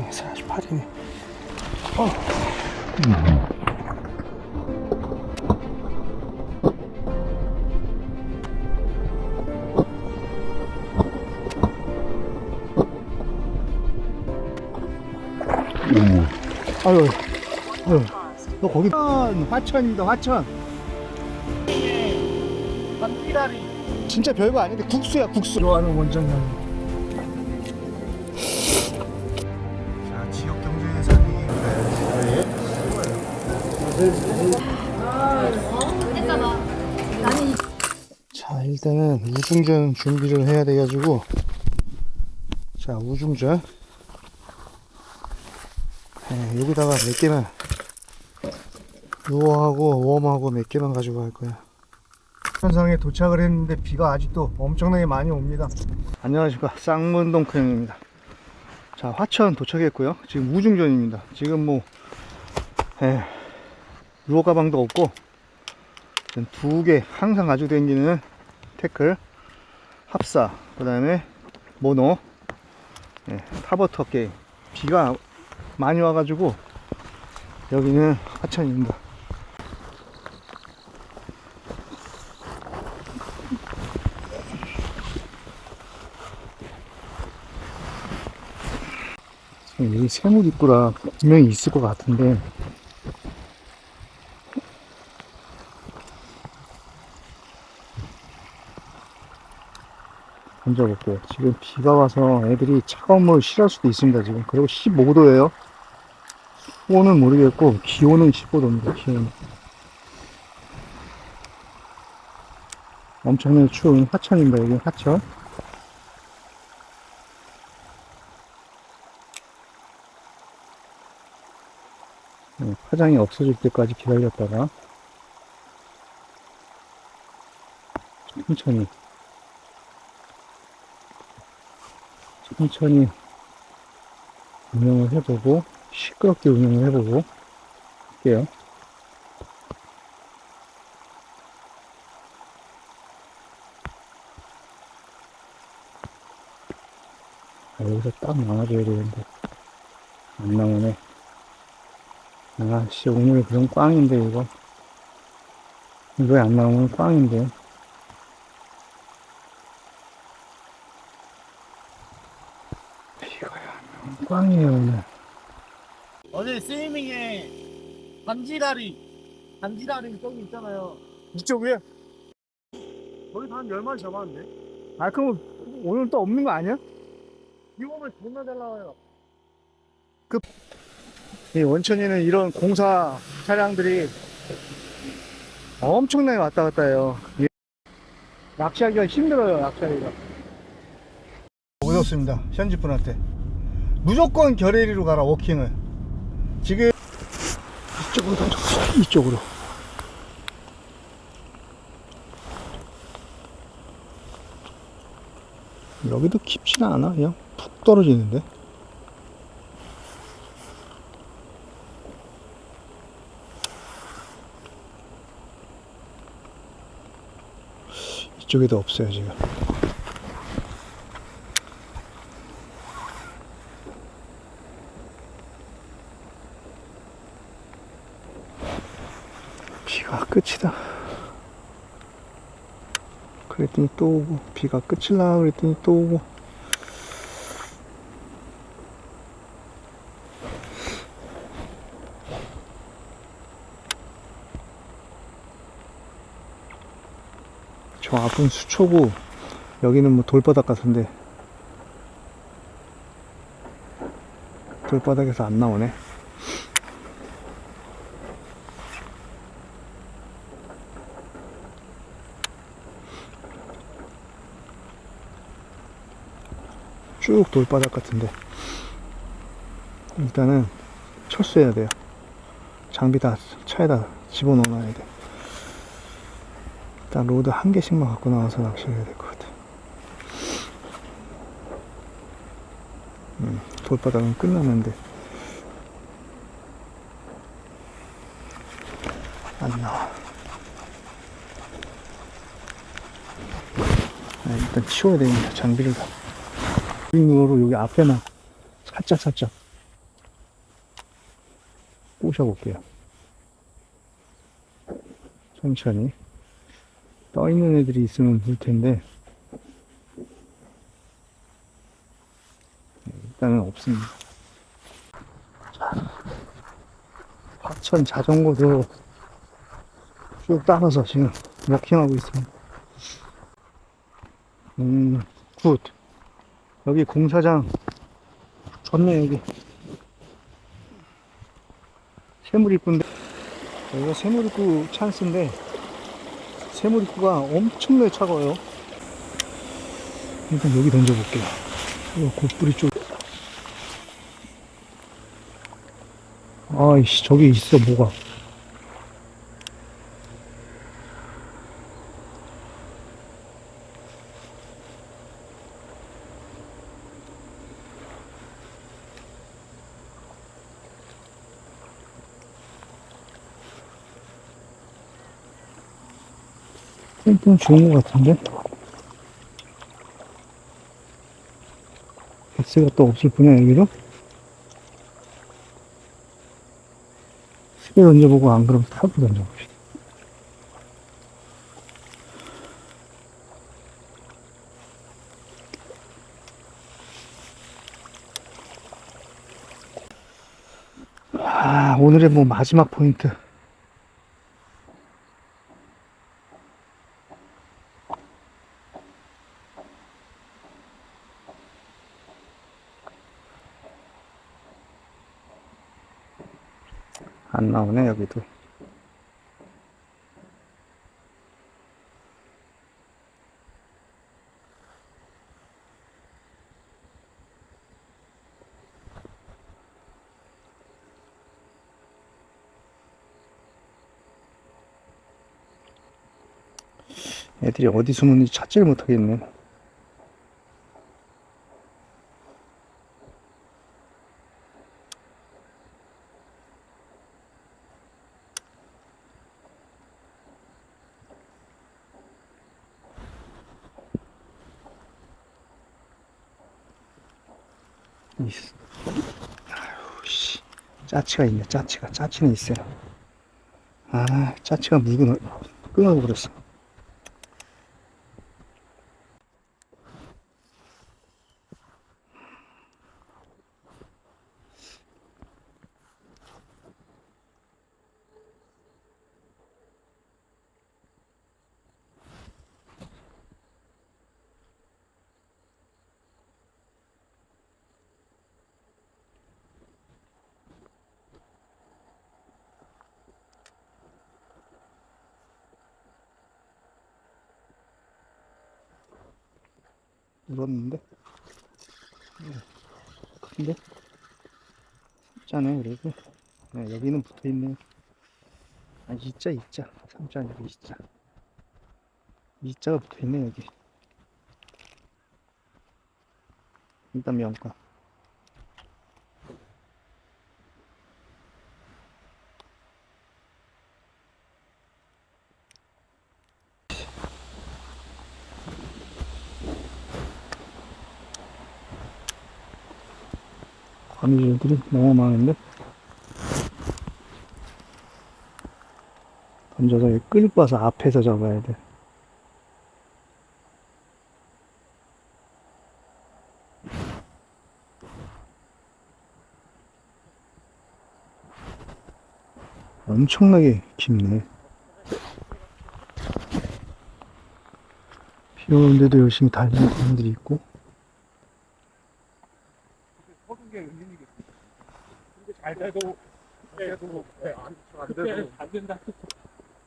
48이네. 아유, 아유, 너 거기 화천, 화천입니다, 화천. 반기다리 진짜 별거 아닌데 국수야, 국수. 좋아하는 원정량 자, 일단은 우중전 준비를 해야 돼가지고. 자, 우중전. 네, 여기다가 몇 개만. 루어하고 웜하고 몇 개만 가지고 갈 거야. 현상에 도착을 했는데 비가 아직도 엄청나게 많이 옵니다. 안녕하십니까. 쌍문동 크 형입니다. 자 화천 도착했고요. 지금 우중전입니다. 지금 뭐 에, 루어 가방도 없고 두 개 항상 가지고 다니는 태클 합사 그 다음에 모노. 예, 타버터 게임. 비가 많이 와가지고 여기는 하천입니다. 여기 세물 입구라 분명히 있을 것 같은데 던져볼게요. 지금 비가 와서 애들이 차가운 물 싫어할 수도 있습니다. 지금 그리고 15도예요. 수온은 모르겠고 기온은 15도입니다. 기온. 엄청나게 추운 하천입니다. 여기 하천. 네, 파장이 없어질 때까지 기다렸다가 천천히 천천히 운영을 해보고 시끄럽게 운영을 해보고 할게요. 아, 여기서 딱 나와줘야 되는데 안 나오네. 아씨 오늘 그럼 꽝인데 이거 이거 안 나오면 꽝인데 이거야 꽝이에요 오늘 어제 스위밍에 반지다리 반지다리 저기 있잖아요 이쪽이야? 거기서 한 10마리 잡았는데 아 그럼 오늘 또 없는 거 아니야? 비 오면 존나 잘 나와요 이 원천에는 이런 공사 차량들이 엄청나게 왔다 갔다 해요. 예. 낚시하기가 힘들어요, 낚시하기가. 오셨습니다, 현지 분한테. 무조건 결의리로 가라, 워킹을. 지금, 이쪽으로 이쪽으로. 여기도 깊지는 않아, 그냥 푹 떨어지는데. 이쪽에도 없어요 지금 비가 끝이다. 그랬더니 또 오고 비가 끝일라 그랬더니 또 오고. 저 앞은 수초고 여기는 뭐 돌바닥 같은데 돌바닥에서 안 나오네 쭉 돌바닥 같은데 일단은 철수해야 돼요 장비 다 차에다 집어넣어놔야 돼 일단 로드 한 개씩만 갖고 나와서 낚시를 해야 될 것 같아. 음, 돌바닥은 끝났는데. 안 나와. 아, 일단 치워야 됩니다. 장비를 다. 링으로 여기 앞에만 살짝 살짝 꼬셔볼게요. 천천히. 떠 있는 애들이 있으면 볼 텐데, 네, 일단은 없습니다. 자, 화천 자전거도 쭉 따라서 지금 워킹하고 있습니다. 음, 굿. 여기 공사장 좋네, 여기. 새물입구인데, 여기가 새물입구 찬스인데, 새물입구가 엄청나게 차가워요. 일단 여기 던져볼게요. 곧뿌리 쪽. 아이씨, 저기 있어, 뭐가. 좀 좋은 것 같은데? 백스가 또 없을 뿐이야, 여기로? 스게 던져보고 안 그러면 타고 던져봅시다. 아, 오늘의 뭐 마지막 포인트. 안 나오네, 여기도. 애들이 어디 숨었는지 찾지를 못하겠네. 짜치가 있네, 짜치가. 짜치는 있어요. 아, 짜치가 물고 끊어 버렸어. 물었는데? 네, 큰데? 삼자네, 그래도. 네, 여기는 붙어 있네. 아, 이자, 이자. 삼자 아니고 이자. 이자가 붙어 있네, 여기. 일단 명가. 거미줄들이 너무 많은데? 던져서 끌고 와서 앞에서 잡아야 돼. 엄청나게 깊네. 비 오는데도 열심히 달리는 사람들이 있고. 서는 게 은근이겠지. 근데 잘 돼도, 돼도, 네, 안, 안 돼도. 안 된다.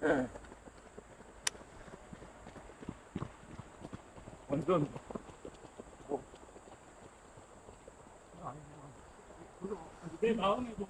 네. 완전, 뭐. 내 마음에 너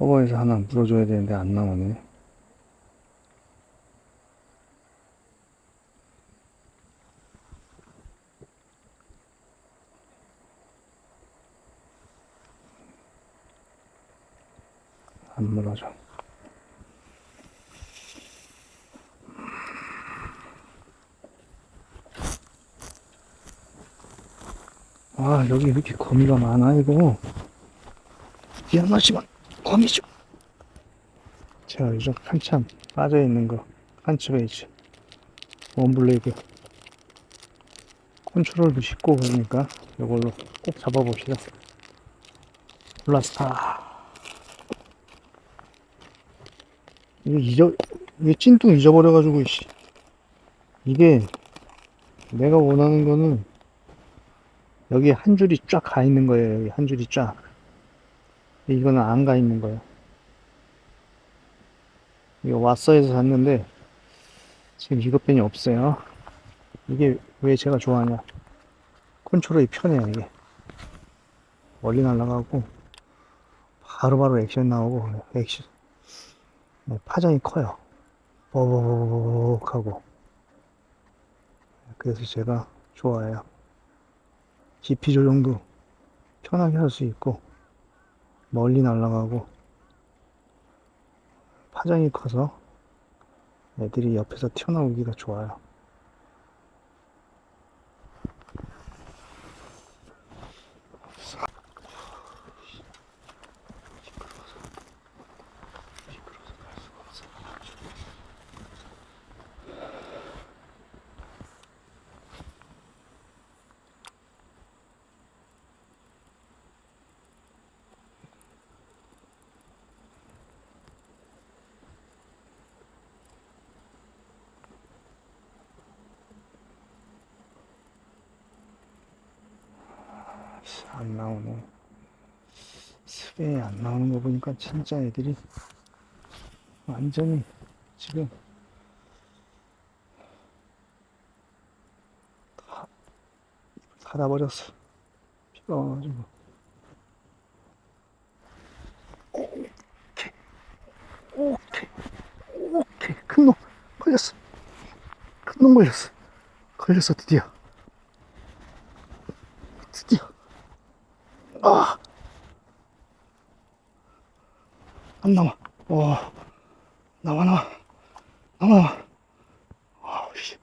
커버에서 하나 물어줘야 되는데 안 나오네. 안 물어줘. 아 여기 이렇게 거미가 많아 이거? 미안하지만. 거미죠. 제가 요즘 한참 빠져있는 거, 한츠베이즈, 원블레이드. 컨트롤도 쉽고 그러니까 이걸로 꼭 잡아봅시다. 블라스타. 이게 잊어, 이게 찐뚱 잊어버려가지고, 씨. 이게 내가 원하는 거는 여기 한 줄이 쫙 가 있는 거예요. 여기 한 줄이 쫙. 이거는 안 가 있는 거예요. 이거 왓서에서 샀는데 지금 이것뿐이 없어요. 이게 왜 제가 좋아하냐? 컨트롤이 편해요, 이게. 멀리 날아가고 바로바로 액션 나오고 액션 네, 파장이 커요. 버벅 하고 그래서 제가 좋아해요. 깊이 조정도 편하게 할 수 있고 멀리 날아가고 파장이 커서 애들이 옆에서 튀어나오기가 좋아요. 안 나오네. 스베에 안 나오는 거 보니까 진짜 애들이 완전히 지금 다 닫아버렸어. 비가 와가지고. 오케이. 오케이. 오케이. 큰 놈. 걸렸어. 큰 놈 걸렸어. 걸렸어, 드디어. 드디어. 아. 안 나와. 와. 나와, 나와. 나와, 나와. 아우, 씨.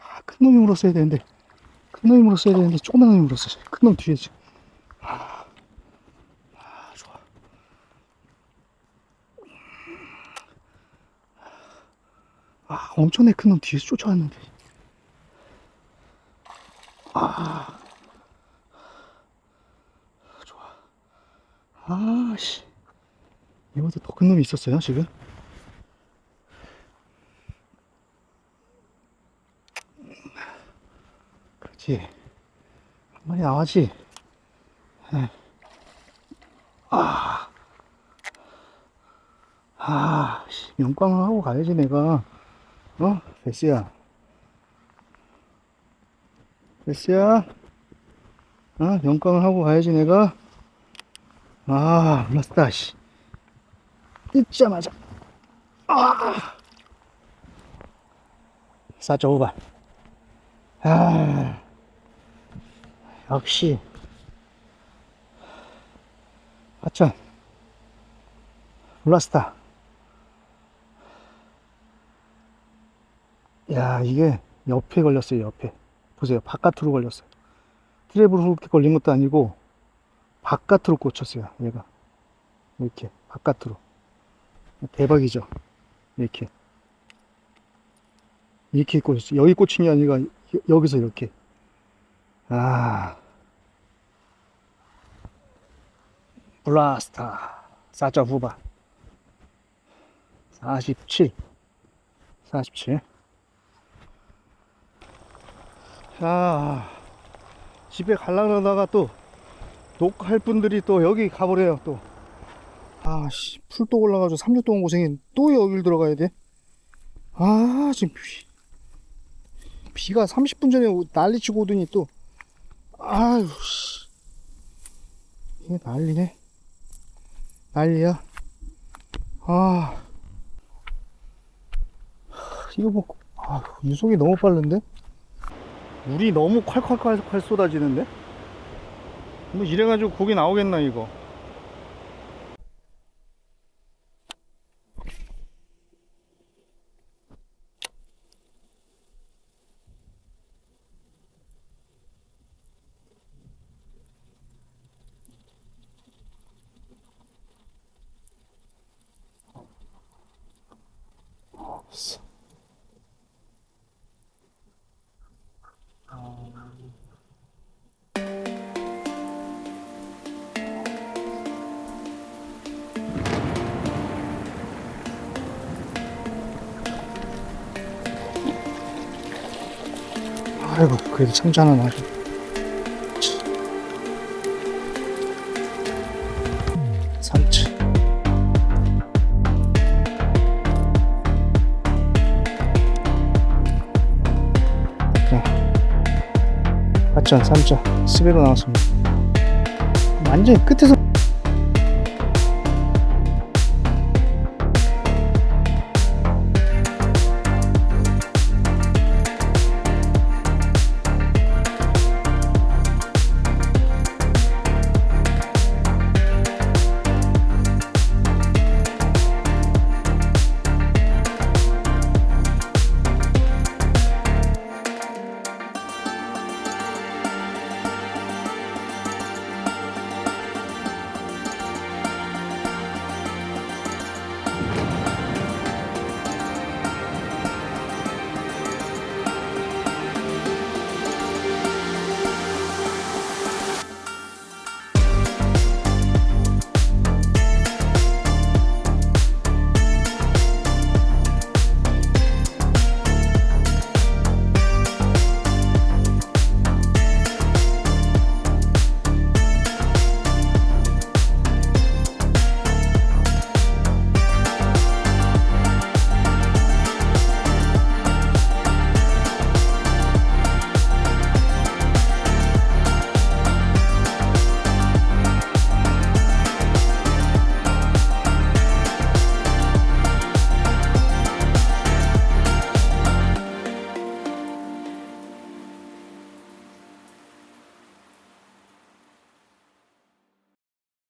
아, 큰 놈이 물었어야 되는데. 큰 놈이 물었어야 되는데, 조그만 놈이 물었어. 큰 놈 뒤에 지금. 아. 아. 아, 엄청나게 큰 놈 뒤에서 쫓아왔는데. 아. 아, 씨. 이것도 더큰 놈이 있었어요, 지금? 그렇지. 한 마리 나와지. 에. 아. 아, 씨. 명광을 하고 가야지, 내가. 어? 베스야. 베스야. 어? 명광을 하고 가야지, 내가. 아, 몰랐다, 씨. 뜯자마자. 아! 싸죠, 오발. 아, 역시. 하천. 블라스타. 야, 이게 옆에 걸렸어요, 옆에. 보세요, 바깥으로 걸렸어요. 트랩으로 이렇게 걸린 것도 아니고, 바깥으로 꽂혔어요, 얘가. 이렇게, 바깥으로. 대박이죠? 이렇게. 이렇게 꽂혔어요. 여기 꽂힌 게 아니라, 여- 여기서 이렇게. 아. 블라스타. 4점 후반. 47. 47. 자, 집에 가려고 그러다가 또, 녹화할 분들이 또 여기 가버려요, 또. 아, 씨, 풀도 올라가지고 3주 동안 고생했는데 또 여길 들어가야 돼? 아, 지금 비, 비가 30분 전에 오- 난리치고 오더니 또, 아유, 씨. 이게 난리네. 난리야. 아. 이거 뭐, 아, 유속이 너무 빠른데? 물이 너무 콸콸콸콸 쏟아지는데? 뭐 이래가지고 고기 나오겠나, 이거? 그래도 하나 나죠 삼치 자 화천 삼자 스베로 나왔습니다. 완전히 끝에서